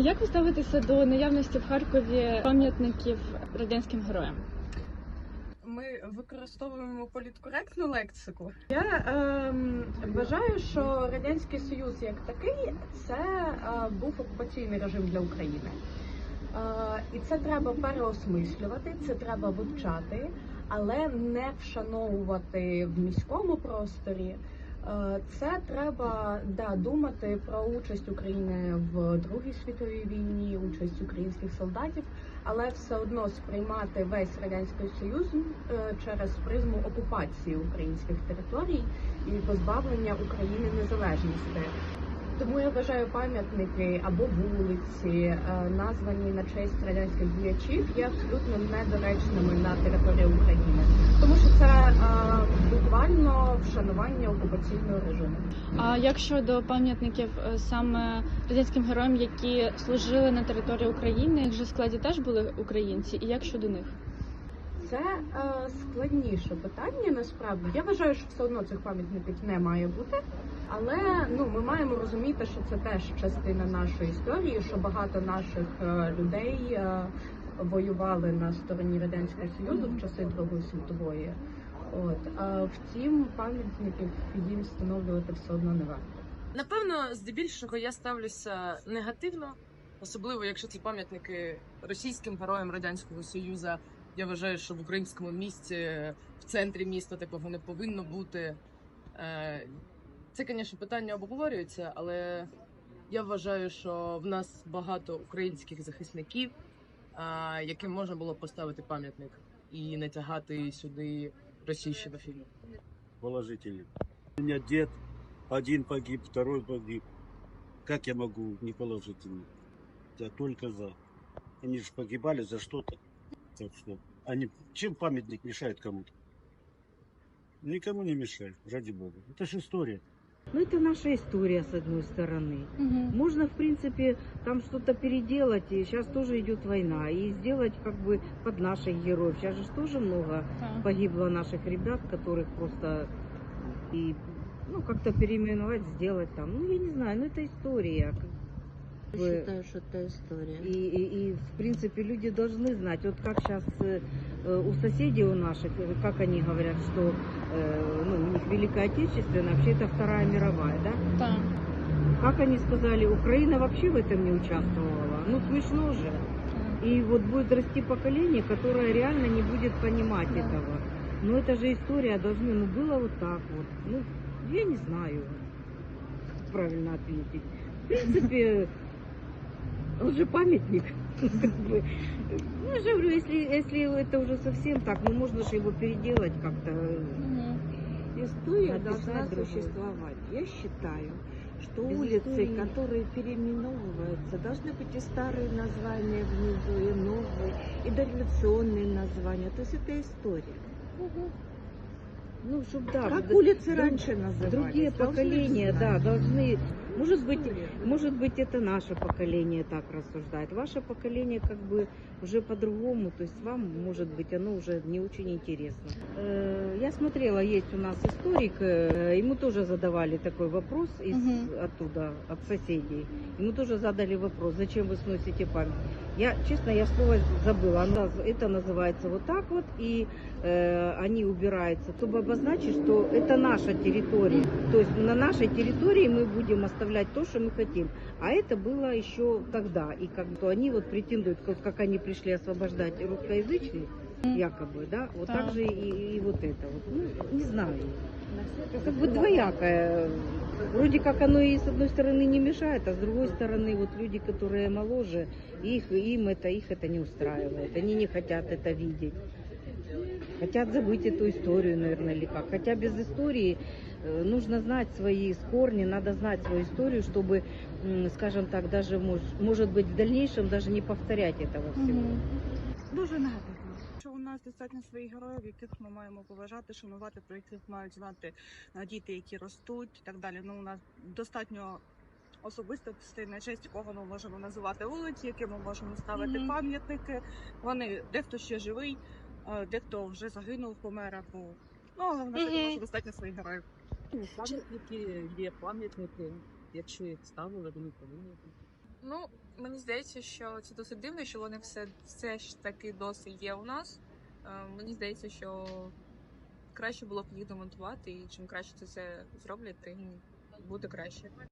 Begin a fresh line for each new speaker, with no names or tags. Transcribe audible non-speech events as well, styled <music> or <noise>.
Як ви ставитеся до наявності в Харкові пам'ятників радянським героям?
Ми використовуємо політкоректну лексику. Я ем, вважаю, що радянський союз як такий це е, був окупаційний режим для України. Е, і це треба переосмислювати, це треба вивчати, але не вшановувати в міському просторі. Е, Це треба да, думати про участь України в Другій світовій війні, участь українських солдатів, але все одно сприймати весь радянський союз е, через призму окупації українських територій і позбавлення України незалежності. Тому я вважаю пам'ятники або вулиці, е, названі на честь радянських діячів, є абсолютно недоречними на території України, тому що це е, буквально вшанування окупаційного режиму.
А як щодо пам'ятників е, саме радянським героям, які служили на території України, їх же складі теж були українці, і як щодо них?
Це е, складніше питання. Насправді я вважаю, що все одно цих пам'ятників не має бути. Але ну ми маємо розуміти, що це теж частина нашої історії, що багато наших е, людей е, воювали на стороні радянського союзу в часи Другої світової. От а втім, пам'ятників їм встановлювати все одно не варто.
Напевно, здебільшого я ставлюся негативно, особливо якщо це пам'ятники російським героям радянського союзу. Я вважаю, що в українському місті в центрі міста такого не повинно бути. Е, Це, звісно, питання обговорюється, але я вважаю, що в нас багато українських захисників, е, яким можна було поставити пам'ятник і не тягати сюди російщинофілів.
положительно. У меня дед один погиб, второй погиб. Как я могу не положительно? Я только за. Они же погибали за что-то. Так что они чем памятник мешает кому-то? Никому не мешает, ради бога. Это же история.
Ну, это наша история, с одной стороны. Можно, в принципе, там что-то переделать, и сейчас тоже идет война, и сделать как бы под наших героев. Сейчас же тоже много
Так.
погибло наших ребят, которых просто и ну как-то переименовать, сделать там. Ну, я не знаю, ну это история. как бы.
Я считаю, что это история.
И, и, и, в принципе, люди должны знать, вот как сейчас у соседей у наших, э, как они говорят, что э, ну, у них Великая Отечественная, вообще это Вторая мировая, да?
Так.
Как они сказали, Украина вообще в этом не участвовала. Ну, смешно же. И вот будет расти поколение, которое реально не будет понимать
Да.
этого. Но это же история должны, ну, было вот так вот. Ну, я не знаю, как правильно ответить. В принципе, он же памятник. <laughs> Ну, я же говорю, если, если это уже совсем так, ну, можно же его переделать как-то.
История
Написать
должна существовать. Я считаю, что
Без
улицы,
истории.
которые переименовываются, должны быть и старые названия внизу, и новые, и дореволюционные названия. То есть это история.
Ну, чтобы да.
как
да,
улицы раньше назывались.
Другие поколения, да, должны. Может быть, может быть, это наше поколение так рассуждает. Ваше поколение как бы уже по-другому. То есть вам, может быть, оно уже не очень интересно. Э, Я смотрела, есть у нас историк, э, ему тоже задавали такой вопрос из
Мгм.
оттуда, от соседей. Ему тоже задали вопрос, зачем вы сносите память. Я, честно, я слово забыла. Оно- Это называется вот так вот, и э, они убираются, чтобы обозначить, что это наша территория. То есть на нашей территории мы будем оставлять то, что мы хотим. А это было еще тогда. И как бы они вот претендуют, как, как они пришли освобождать русскоязычных, якобы, да, вот
Так.
так же и, и вот это вот. Ну, не знаю. Как бы двоякое. Вроде как оно и с одной стороны не мешает, а с другой стороны вот люди, которые моложе, их, им это, их это не устраивает. Они не хотят это видеть. Хотят забыть эту историю, наверное, или как. Хотя без истории э, нужно знать свои корни, надо знать свою историю, чтобы, м, скажем так, даже, мож- может быть, в дальнейшем даже не повторять этого всего.
Мгм.
Дуже негативно. Що у нас достатньо своїх героїв, яких ми маємо поважати, шанувати, про яких мають знати е, діти, які ростуть, і так далі. Ну у нас достатньо особистостей, на честь якого ми можемо називати вулиці, яким ми можемо ставити
Мгм.
пам'ятники. Вони дехто ще живий, е, дехто вже загинув, помер або ну але в нас
Мгм.
також достатньо своїх героїв.
Пам'ятники є пам'ятники. Якщо їх ставили, вони повинні бути. Ну, мені здається, що це досить дивно, що вони все, все ж таки досі є у нас. Е, Мені здається, що краще було б їх демонтувати, і чим краще це все зроблять, тим буде краще.